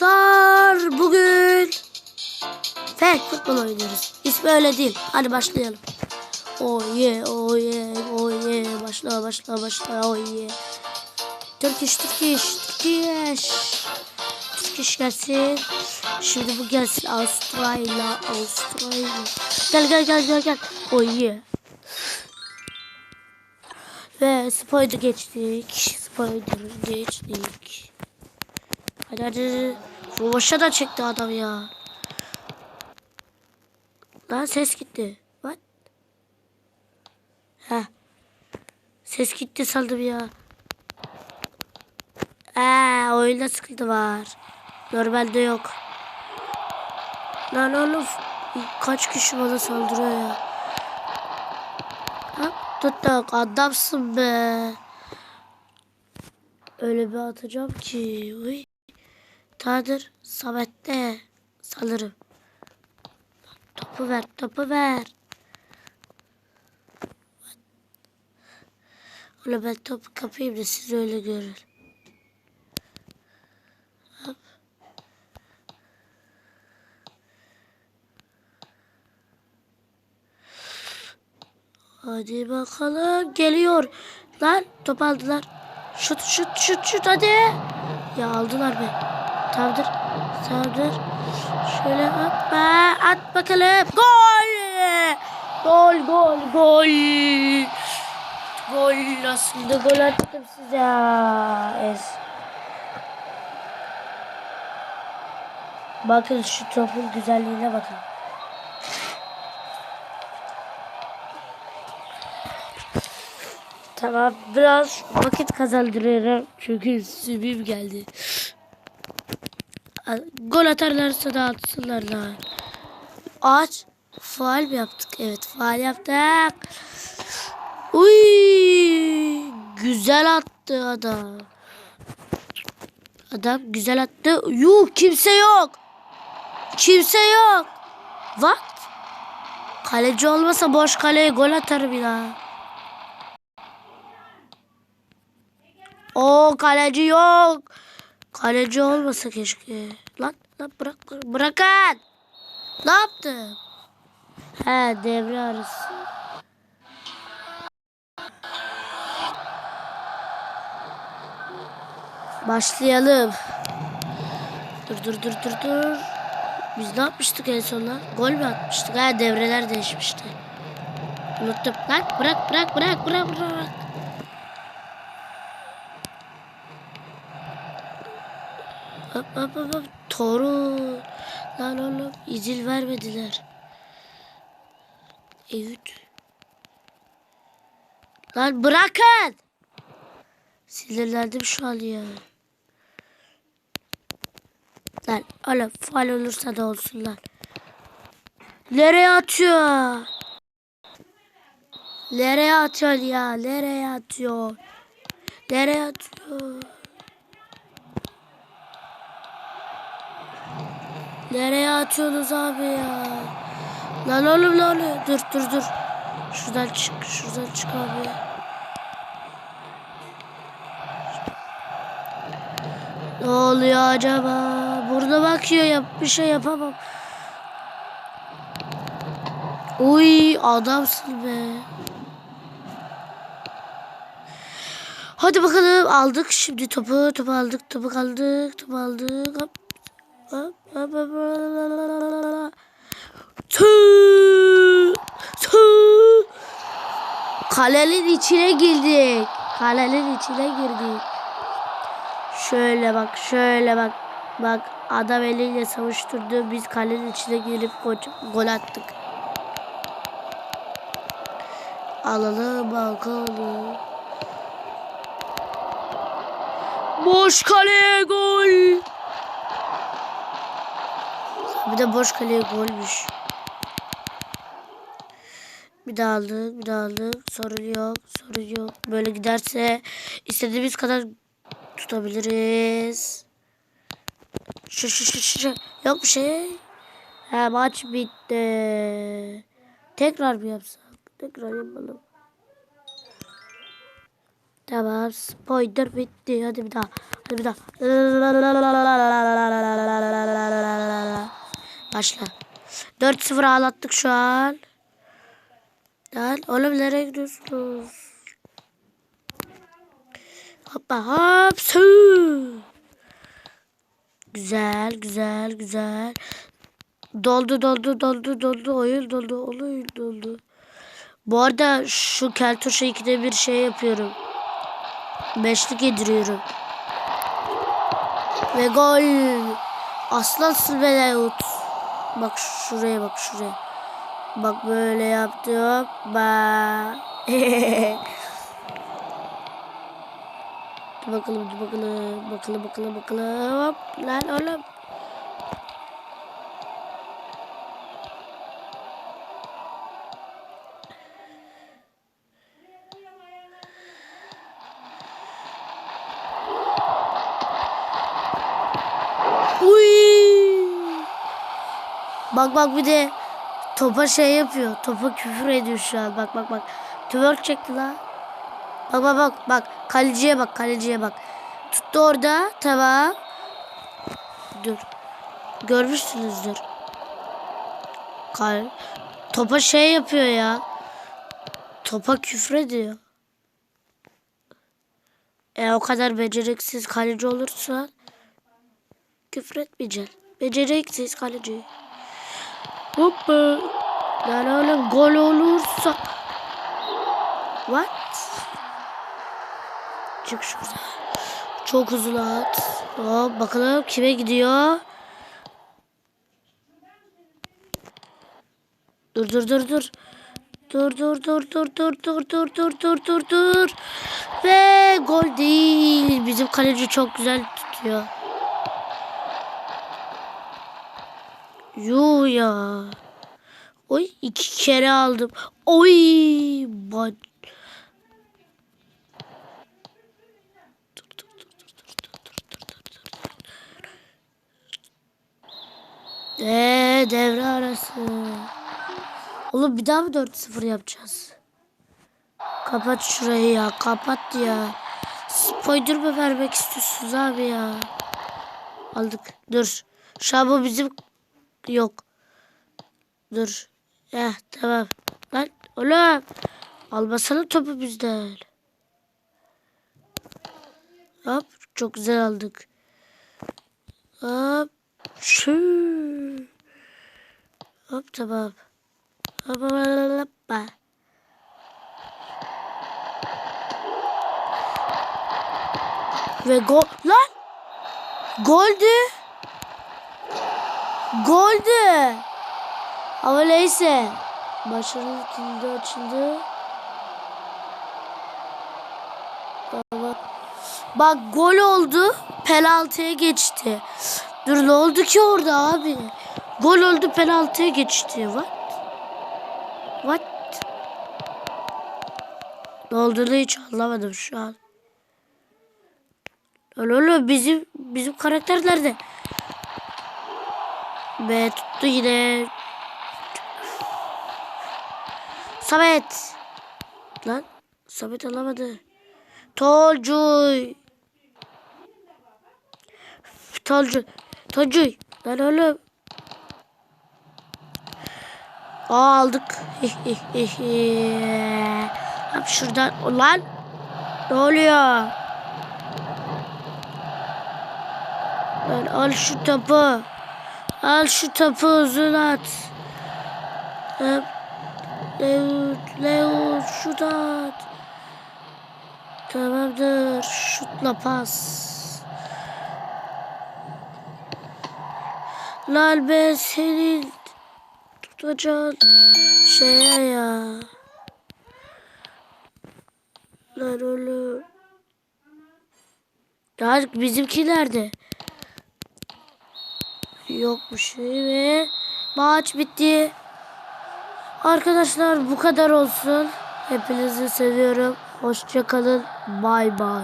Arkadaşlar bugün Fake futbol oynuyoruz. İsmi öyle değil. Hadi başlayalım. Oh yeah, oh. Başla, başla, başla, oh yeah. Turkish, Turkish, Turkish. Gelsin. Şimdi bu gelsin. Avustralya, Avustralya. Gel, gel, gel, gel, gel. Oh yeah. Ve Spider geçtik. Spider geçtik. Hadi hadi. Rovaşa da çekti adam ya. Lan ses gitti. What? Heh. Ses gitti sandım ya. Eee oyunda sıkıntı var. Normalde yok. Lan oğlum kaç kişi bana saldırıyor ya. Ha, tuttuk adamsın be. Öyle bir atacağım ki. Uy. Tadır Samet'te sanırım. Topu ver, topu ver. Öyle ben topu kapayım da siz öyle görün. Hop. Hadi bakalım geliyor. Lan top aldılar. Şut şut şut şut hadi. Ya aldılar be. Tamamdır. Tamamdır. Şöyle hoppa at bakalım. Gol! Gol gol gol. Gol aslında gol attım size. Es. Bakın şu topun güzelliğine bakın. Tamam biraz vakit kazandırıyorum çünkü sübüm geldi. Gol atarlarsa da atsınlar da. Aç. Faal mi yaptık? Evet faal yaptık. Uy, güzel attı adam. Adam güzel attı. Yuh kimse yok. Kimse yok. What? Kaleci olmasa boş kaleye gol atarım ya. O kaleci yok. Kaleci olmasa keşke. Lan lan bırak bırak- bırakın. Ne yaptın? He devre arası. Başlayalım. Dur dur dur dur dur. Biz ne yapmıştık en son lan? Gol mü atmıştık? Ha devreler değişmişti. Unuttum. Lan bırak bırak bırak bırak bırak. Hop hop hop hop. Toru. Lan oğlum izin vermediler. Evet. Lan bırakın. Sinirlendim şu an ya. Lan oğlum faal olursa da olsun lan. Nereye atıyor? Nereye atıyor ya? Nereye atıyor? Nereye atıyor? Nereye atıyorsunuz abi ya? Lan oğlum lan oğlum. Dur dur dur. Şuradan çık. Şuradan çık abi. Ne oluyor acaba? Burada bakıyor yap bir şey yapamam. Uy adamsın be. Hadi bakalım aldık şimdi topu topu aldık topu aldık topu aldık hop. Kalenin içine girdik. Kalenin içine girdik. Şöyle bak, şöyle bak. Bak adam eliyle savuşturdu. Biz kalenin içine girip gol, gol attık. Alalım bakalım. Boş kaleye gol. Bir de boş kaleye golmüş. Bir daha aldık, bir daha aldık. Sorun yok, sorun yok. Böyle giderse istediğimiz kadar tutabiliriz. Şu şu şu şu. Yok bir şey. Ha maç bitti. Tekrar mı yapsak? Tekrar yapalım. Tamam. Spoiler bitti. Hadi bir daha. Hadi bir daha. Başla. 4-0 ağlattık şu an. Lan oğlum nereye gidiyorsunuz? Hoppa hop. Güzel güzel güzel. Doldu doldu doldu doldu oyun doldu oyun doldu. Bu arada şu keltoşa ikide bir şey yapıyorum. Beşlik yediriyorum. Ve gol. Aslansın be Davut. Bak şuraya bak şuraya. Bak böyle yaptım. Ba. dur bakalım bakalım. Bakalım bakalım bakalım. Hop. Lan oğlum. Uy. Bak bak bir de topa şey yapıyor. Topa küfür ediyor şu an. Bak bak bak. Twerk çekti la. Bak bak bak bak. Kaleciye bak kaleciye bak. Tuttu orada. Tamam. Dur. Görmüşsünüzdür. Kal Topa şey yapıyor ya. Topa küfür ediyor. E o kadar beceriksiz kaleci olursa küfür etmeyeceksin. Beceriksiz kaleci. Hoppa. Lan oğlum gol olursa. What? Çık şuradan. Çok hızlı at. Hop bakalım kime gidiyor. Dur dur dur dur. Dur dur dur dur dur dur dur dur dur dur dur. Ve gol değil. Bizim kaleci çok güzel tutuyor. Yuh ya. Oy iki kere aldım. Oy. Bak. Eee devre arası. Oğlum bir daha mı 4-0 yapacağız? Kapat şurayı ya. Kapat ya. Spoiler mı vermek istiyorsunuz abi ya? Aldık. Dur. Bu bizim yok. Dur. Eh tamam. Lan oğlum. Almasana topu bizden. Hop çok güzel aldık. Hop. Şu. Hop tamam. Hop hop hop. Ve gol. Lan. Goldü. Goldü. Ama neyse. Başarılı kilidi açıldı. Bak. Bak gol oldu. Penaltıya geçti. Dur ne oldu ki orada abi? Gol oldu penaltıya geçti. What? What? Ne olduğunu hiç anlamadım şu an. Oğlum bizim bizim karakter nerede? Be tuttu yine. Samet. Lan Samet alamadı. Tolcuy. Tolcuy. Tolcuy. Lan oğlum. Aa aldık. Hop şuradan. Lan. Ne oluyor? Lan al şu topu. Al şu topu uzun at. Hop. Leo, Leo şut at. Tamamdır. Şutla pas. Lan ben senin tutacağın şeye ya. Lan oğlum. Ya bizimki nerede? Yok bir şey ve maç bitti. Arkadaşlar bu kadar olsun. Hepinizi seviyorum. Hoşçakalın. Bay bay.